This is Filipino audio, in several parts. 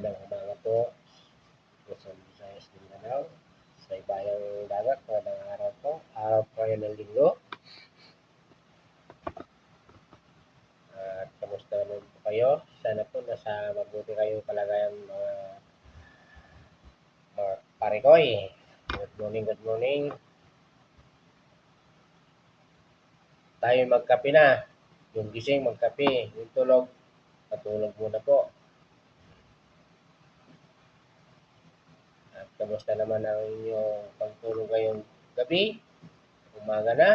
Magandang umaga po. Luzon, Visayas, Mindanao. Sa ibayang dagat, magandang araw po. Araw po yan ng linggo. At kamusta naman po kayo? Sana po nasa mabuti kayong kalagayan mga mga pare ko eh. Good morning, good morning. Tayo magkape na. Yung gising, magkape. Yung tulog, matulog muna po. At kamusta naman ang inyong pagtulog ngayong gabi? Umaga na.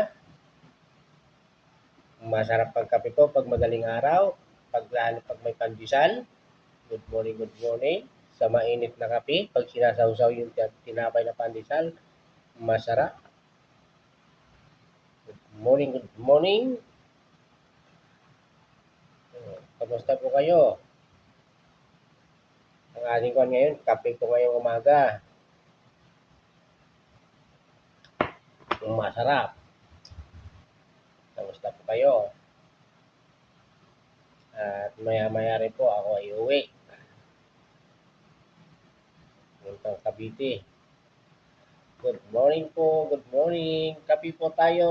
Masarap pagkape po pag madaling araw. Pag lalo pag may pandesal. Good morning, good morning. Sa mainit na kape, pag sinasawsaw yung tin- tinapay na pandesal, masarap. Good morning, good morning. Kamusta po kayo? Ang ating kwan ngayon, kape ko ngayong umaga. Yung masarap. Kamusta po kayo? At maya-maya rin po ako ay uwi. Puntang Cavite. Good morning po, good morning. Kape po tayo,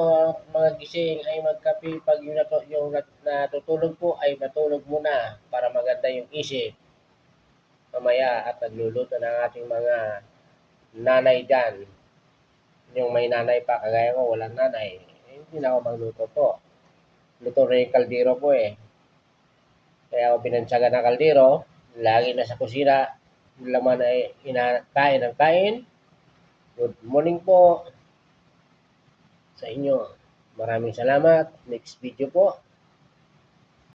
mga gising ay magkape. Pag yung, natu- yung nat- natutulog po ay matulog muna para maganda yung isip mamaya at nagluluto ng ating mga nanay dyan. Yung may nanay pa, kagaya ko, walang nanay. Eh, hindi na ako magluto po. Luto rin yung kaldero po eh. Kaya ako pinansaga ng kaldero, lagi na sa kusina, laman ay ina, kain ng kain. Good morning po sa inyo. Maraming salamat. Next video po.